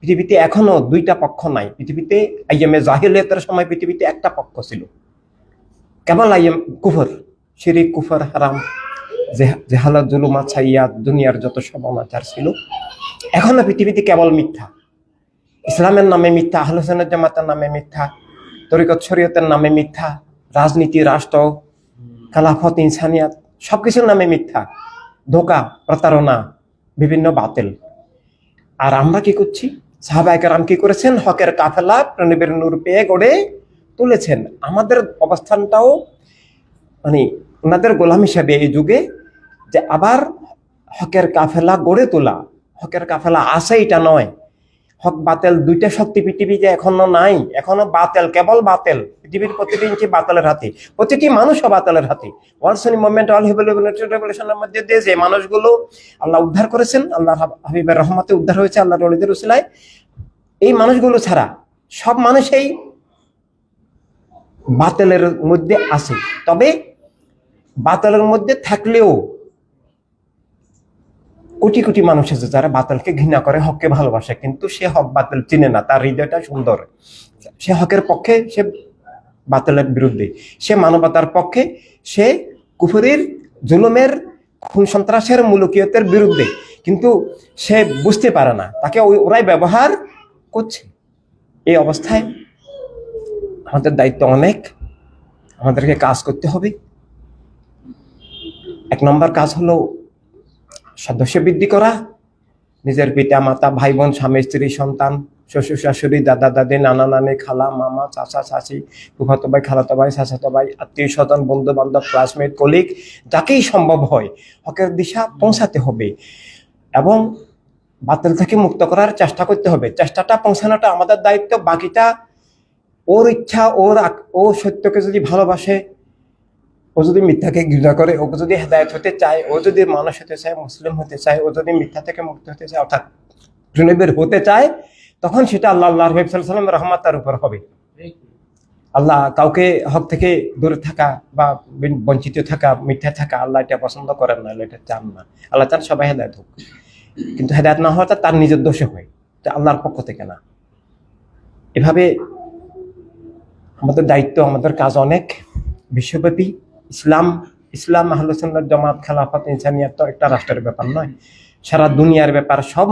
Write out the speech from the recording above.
পৃথিবীতে এখনও দুইটা পক্ষ নাই। পৃথিবীতে আইএমএ জাহিলিয়াতের সময় পৃথিবীতে একটা পক্ষ ছিল। কেবল আইএম কুফর, শিরিক, কুফর, হারাম, জেহ- জেহালত জুলুমা ছাইয়া দুনিয়ার যত সব অনাচার ছিল, এখনও পৃথিবীতে কেবল মিথ্যা। ইসলামের নামে মিথ্যা আহলসেনের জামাতের নামে মিথ্যা, তরিকত শরীয়তের নামে মিথ্যা, রাজনীতি, রাষ্ট্র, খালাফত, ইনসানিয়াত, সবকিছুর নামে মিথ্যা, ধোকা, প্রতারণা, বিভিন্ন বাতিল। আর আমরা কি করছি? সাহাবাহিকেরাম কি করেছেন, হকের কাফেলা প্রণীবের নূর পেয়ে গড়ে তুলেছেন। আমাদের অবস্থানটাও মানে ওনাদের গোলাম হিসাবে এই যুগে যে আবার হকের কাফেলা গড়ে তোলা, হকের কাফেলা আসে এটা নয়। হক, বাতেল, দুইটা শক্তি পৃথিবী যে এখনও নাই, এখনও বাতেল, কেবল বাতেল, পৃথিবীর প্রতিটি ইঞ্চি বাতেলের হাতে, প্রতিটি মানুষও বাতেলের হাতে। ওয়ার্সনি মুভমেন্ট অল রেভলিউশনের মধ্যে দিয়ে যে মানুষগুলো আল্লাহ উদ্ধার করেছেন আল্লাহ হাবিবের রহমতে উদ্ধার হয়েছে আল্লাহ রলিদের উসিলায়, এই মানুষগুলো ছাড়া সব মানুষই বাতেলের মধ্যে আছে। তবে বাতেলের মধ্যে থাকলেও কোটি কোটি মানুষ আছে যারা বাতিলকে ঘৃণা করে, হককে ভালোবাসে, কিন্তু সে হক বাতিল চিনে না, তার হৃদয়টা সুন্দর। সে হকের পক্ষে সে বাতিলের বিরুদ্ধে। সে মানবতার পক্ষে সে কুফুরির, জুলুমের, খুন সন্ত্রাসের, মুলুকিয়তের বিরুদ্ধে। কিন্তু সে বুঝতে পারে না, তাকে ওই, ওরাই ব্যবহার করছে। এই অবস্থায় আমাদের দায়িত্ব অনেক। আমাদেরকে কাজ করতে হবে। এক নম্বর কাজ হলো সদস্য বৃদ্ধি করা, নিজের পিতা, মাতা ভাই বোন স্বামী, স্ত্রী, সন্তান, শ্বশুর, শাশুড়ি, দাদা, দাদি, নানা, নানি, খালা, মামা, চাচা, চাচি, ফুফাতো ভাই, খালাতো ভাই ভাই, আত্মীয় স্বজন বন্ধু বান্ধব ক্লাসমেট কলিগ যাকেই সম্ভব হয়, হকের দিশা পৌঁছাতে হবে এবং বাতিল থেকে মুক্ত করার চেষ্টা করতে হবে। চেষ্টাটা পৌঁছানোটা আমাদের দায়িত্ব, বাকিটা ওর ইচ্ছা, ওর ও সত্যকে যদি ভালোবাসে ও যদি মিথ্যাকে ঘৃণা করে ও যদি হেদায়ত হতে চায়, ও যদি মানুষ হতে চায়, মুসলিম হতে চায়, ও যদি মিথ্যা থেকে মুক্ত হতে চায়, অর্থাৎ ঘৃণবের হতে চায়, তখন সেটা আল্লাহ আল্লাহ সাল্লাম রহমতার উপর হবে। আল্লাহ কাউকে হক থেকে দূরে থাকা বা বঞ্চিত থাকা, মিথ্যা থাকা, আল্লাহ এটা পছন্দ করেন না এটা চান না। আল্লাহ চান সবাই হেদায়ত হোক। কিন্তু হেদায়ত না হওয়াটা তার নিজের দোষে হয়, এটা আল্লাহর পক্ষ থেকে না। এভাবে আমাদের দায়িত্ব, আমাদের কাজ অনেক। বিশ্বব্যাপী ইসলাম ইসলাম আহলসুল্লাহ জামাত খেলাফত ইনসানিয়াত তো একটা রাষ্ট্রের ব্যাপার নয়। সারা দুনিয়ার ব্যাপার, সব